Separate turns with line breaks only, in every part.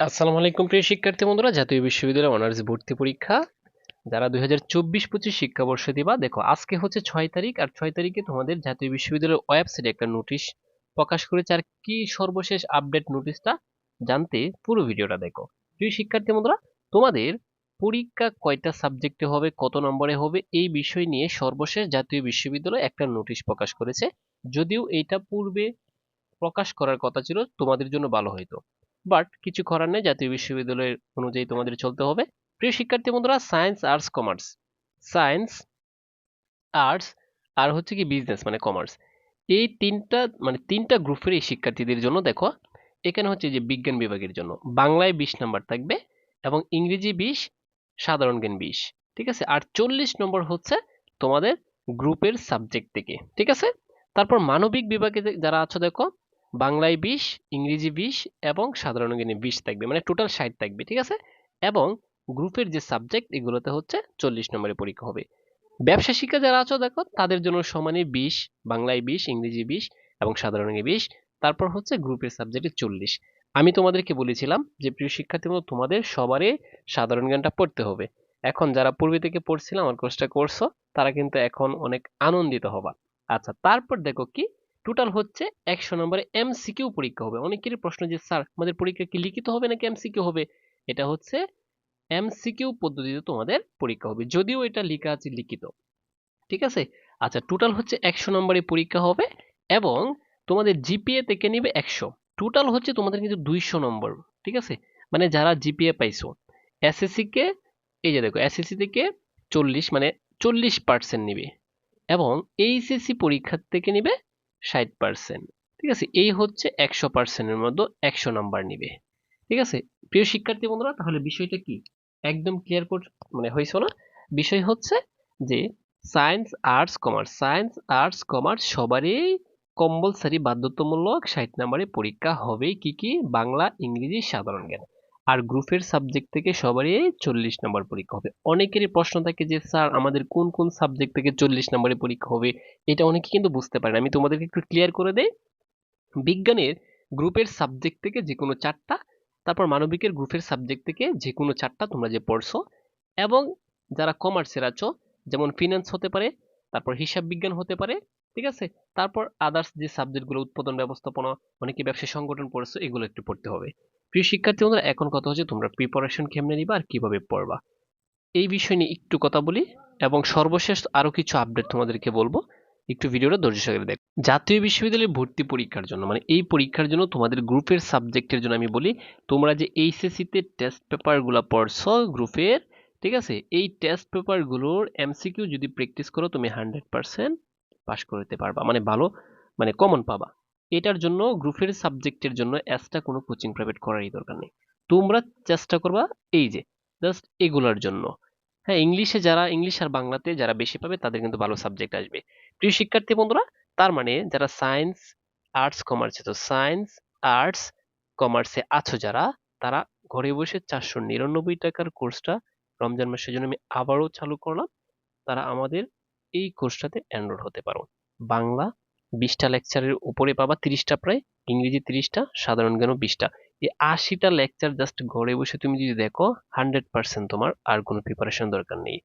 আসসালামু আলাইকুম, প্রিয় শিক্ষার্থী বন্ধুরা। জাতীয় বিশ্ববিদ্যালয় অনার্স ভর্তি পরীক্ষা। যারা দুই হাজার চব্বিশ পঁচিশ শিক্ষাবর্ষ দিবা, দেখো, আজকে হচ্ছে ছয় তারিখ, আর ছয় তারিখে তোমাদের জাতীয় বিশ্ববিদ্যালয়ের ওয়েবসাইটে একটা নোটিশ প্রকাশ করেছে। আর কি সর্বশেষ আপডেট নোটিশটা জানতে পুরো ভিডিওটা দেখো। প্রিয় শিক্ষার্থী বন্ধুরা, তোমাদের পরীক্ষা কয়টা সাবজেক্টে হবে, কত নম্বরে হবে, এই বিষয় নিয়ে সর্বশেষ জাতীয় বিশ্ববিদ্যালয় একটা নোটিশ প্রকাশ করেছে। যদিও এটা পূর্বে প্রকাশ করার কথা ছিল, তোমাদের জন্য ভালো হইতো। বাট কিছু করার নেই, জাতীয় বিশ্ববিদ্যালয়ের অনুযায়ী তোমাদের চলতে হবে। প্রিয় শিক্ষার্থী বন্ধুরা science arts commerce science arts আর হচ্ছে কি বিজনেস মানে কমার্স এই তিনটা মানে তিনটা গ্রুপের এই শিক্ষার্থীদের জন্য দেখো, এখানে হচ্ছে যে বিজ্ঞান বিভাগের জন্য। বাংলায় বিশ নাম্বার থাকবে এবং ইংরেজি বিশ, সাধারণ জ্ঞান বিশ। ঠিক আছে? আর চল্লিশ নম্বর হচ্ছে তোমাদের গ্রুপের সাবজেক্ট থেকে। ঠিক আছে? তারপর মানবিক বিভাগে যারা আছো দেখো বাংলায় বিশ, ইংরেজি বিশ এবং সাধারণ জ্ঞানে বিশ থাকবে মানে টোটাল ষাট থাকবে, ঠিক আছে? এবং গ্রুপের যে সাবজেক্ট এগুলোতে হচ্ছে চল্লিশ নম্বরের পরীক্ষা হবে। ব্যবসা শিক্ষা যারা আছো, দেখো, তাদের জন্য সমানে বিশ, বাংলায় বিশ, ইংরেজি বিশ এবং সাধারণ জ্ঞানে বিশ, তারপর হচ্ছে গ্রুপের সাবজেক্টে চল্লিশ। আমি তোমাদেরকে বলেছিলাম যে, প্রিয় শিক্ষার্থী তোমাদের সবারই সাধারণ জ্ঞানটা পড়তে হবে। এখন যারা পূর্বে থেকে পড়ছিলাম, আমার কোর্সটা করছ, তারা কিন্তু এখন অনেক আনন্দিত হবা। আচ্ছা তারপর দেখো কি টোটাল হচ্ছে একশো নম্বরে এমসিকিউ পরীক্ষা হবে। অনেকেরই প্রশ্ন যে, স্যার, আমাদের পরীক্ষা কি লিখিত হবে নাকি এমসিকিউ হবে? এটা হচ্ছে এমসিকিউ পদ্ধতিতে তোমাদের পরীক্ষা হবে। যদিও এটা লেখা আছে লিখিত। ঠিক আছে? আচ্ছা টোটাল হচ্ছে একশো নম্বরে পরীক্ষা হবে এবং তোমাদের জিপিএ থেকে নিবে একশো। টোটাল হচ্ছে তোমাদের কিন্তু দুইশো নম্বর। ঠিক আছে? মানে যারা জিপিএ পাইছো। এসএসসি কে, এই যে দেখো এসএসসি থেকে চল্লিশ মানে চল্লিশ পার্সেন্ট নিবে। এবং এইচএসসি পরীক্ষার থেকে নিবে ষাট পার্সেন্ট ঠিক আছে? এই হচ্ছে একশো পার্সেন্টের মধ্যে একশো নাম্বার নিবে। ঠিক আছে? প্রিয় শিক্ষার্থী বন্ধুরা, তাহলে বিষয়টা কি? একদম ক্লিয়ার কর মানে হয়েছে না বিষয় হচ্ছে যে science arts commerce science arts commerce সবারই কম্পালসারি বাধ্যতামূলক ষাট নাম্বারে পরীক্ষা হবে কি কি? বাংলা, ইংরেজি, সাধারণ জ্ঞান। আর গ্রুপের সাবজেক্ট থেকে সবারই চল্লিশ নম্বর পরীক্ষা হবে। অনেকেরই প্রশ্ন থাকে যে, স্যার, আমাদের কোন কোন সাবজেক্ট থেকে চল্লিশ নম্বরে পরীক্ষা হবে? এটা অনেকে কিন্তু বুঝতে পারে। আমি তোমাদেরকে একটু ক্লিয়ার করে দেই। বিজ্ঞানের গ্রুপের সাবজেক্ট থেকে যে কোনো চারটা, তারপর মানবিকের গ্রুপের সাবজেক্ট থেকে যে কোনো চারটা তোমরা যে পড়ছো, এবং যারা কমার্সের আছো, যেমন ফিনান্স হতে পারে, তারপর হিসাব বিজ্ঞান হতে পারে, ঠিক আছে? তারপর আদার্স যে সাবজেক্টগুলো উৎপাদন, ব্যবস্থাপনা, অনেকে ব্যবসা সংগঠন পড়ছো, এগুলো একটু পড়তে হবে। প্রিয় শিক্ষার্থী বন্ধুরা, এখন কথা হচ্ছে তোমরা প্রিপারেশন কেমনে নিবা আর কীভাবে পড়বা। এই বিষয় নিয়ে একটু কথা বলি এবং সর্বশেষ আরও কিছু আপডেট তোমাদেরকে বলব। একটু ভিডিওটা ধৈর্য সহকারে দেখো। জাতীয় বিশ্ববিদ্যালয়ে ভর্তি পরীক্ষার জন্য মানে এই পরীক্ষার জন্য তোমাদের গ্রুপের সাবজেক্টের জন্য আমি বলি, তোমরা যে এইচএসসি তে টেস্ট পেপারগুলো পড়ছো গ্রুপের, ঠিক আছে? এই টেস্ট পেপারগুলোর এমসিকিউ যদি প্র্যাকটিস করো, তুমি হান্ড্রেড পার্সেন্ট পাস করতে পারবা। মানে ভালো মানে কমন পাবা। এটার জন্য গ্রুপের সাবজেক্টের জন্য এক্সট্রা কোনো কোচিং প্রাইভেট করারই দরকার নেই। তোমরা চেষ্টা করবা এই যে জাস্ট এগুলোর জন্য। হ্যাঁ ইংলিশে যারা, ইংলিশ আর বাংলাতে যারা বেশি পাবে, তাদের কিন্তু ভালো সাবজেক্ট আসবে। প্রিয় শিক্ষার্থী বন্ধুরা, তার মানে যারা সায়েন্স আর্টস কমার্সে তো সায়েন্স আর্টস কমার্সে আছো যারা, তারা ঘরে বসে চারশো নিরানব্বই টাকার কোর্সটা রমজান মাসের জন্য আমি আবারও চালু করলাম। তারা আমাদের এই কোর্সটাতে এনরোল হতে পারো। বাংলা বিশটা লেকচারের উপরে পাবা তিরিশটা প্রায়, ইংরেজি তিরিশটা, সাধারণ জ্ঞানও বিশটা। এই আশিটা লেকচার জাস্ট ঘরে বসে তুমি যদি দেখো হান্ড্রেড পার্সেন্ট তোমার আর কোনো প্রিপারেশন দরকার নেই।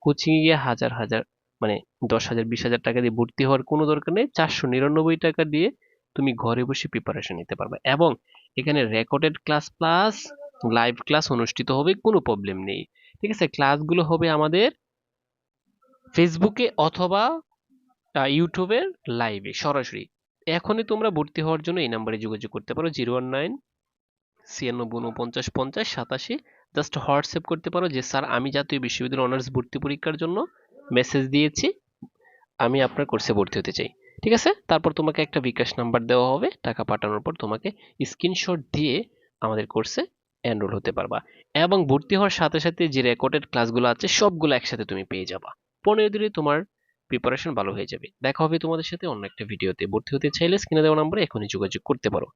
কোচিং গিয়ে হাজার হাজার মানে দশ হাজার, বিশ হাজার টাকা দিয়ে ভর্তি হওয়ার কোনো দরকার নেই, চারশো নিরানব্বই টাকা দিয়ে তুমি ঘরে বসে প্রিপারেশন নিতে পারবে। এবং এখানে recorded class plus live class অনুষ্ঠিত হবে, কোনো প্রবলেম নেই। ঠিক আছে? ক্লাসগুলো হবে আমাদের ফেসবুকে অথবা ইউটিউবের লাইভে সরাসরি। এখনই তোমরা ভর্তি হওয়ার জন্য এই নাম্বারে যোগাযোগ করতে পারো জিরো ওয়ান নাইন ছিয়ানব্বই উনপঞ্চাশ পঞ্চাশ সাতাশি। জাস্ট হোয়াটসঅ্যাপ করতে পারো যে, স্যার, আমি জাতীয় বিশ্ববিদ্যালয় অনার্স ভর্তি পরীক্ষার জন্য মেসেজ দিয়েছি। আমি আপনার কোর্সে ভর্তি হতে চাই। ঠিক আছে? তারপর তোমাকে একটা বিকাশ নাম্বার দেওয়া হবে। টাকা পাঠানোর পর তোমাকে স্ক্রিনশট দিয়ে আমাদের কোর্সে এনরোল হতে পারবা। এবং ভর্তি হওয়ার সাথে সাথে যে রেকর্ডেড ক্লাসগুলো আছে, সবগুলো একসাথে তুমি পেয়ে যাবা। পনেরো দিনে তোমার প্রিপারেশন ভালো হয়ে যাবে। দেখা হবে তোমাদের সাথে অন্য একটা ভিডিওতে ভর্তি হতে চাইলে স্ক্রিনে দেওয়া নম্বরে এখনই যোগাযোগ করতে পারো।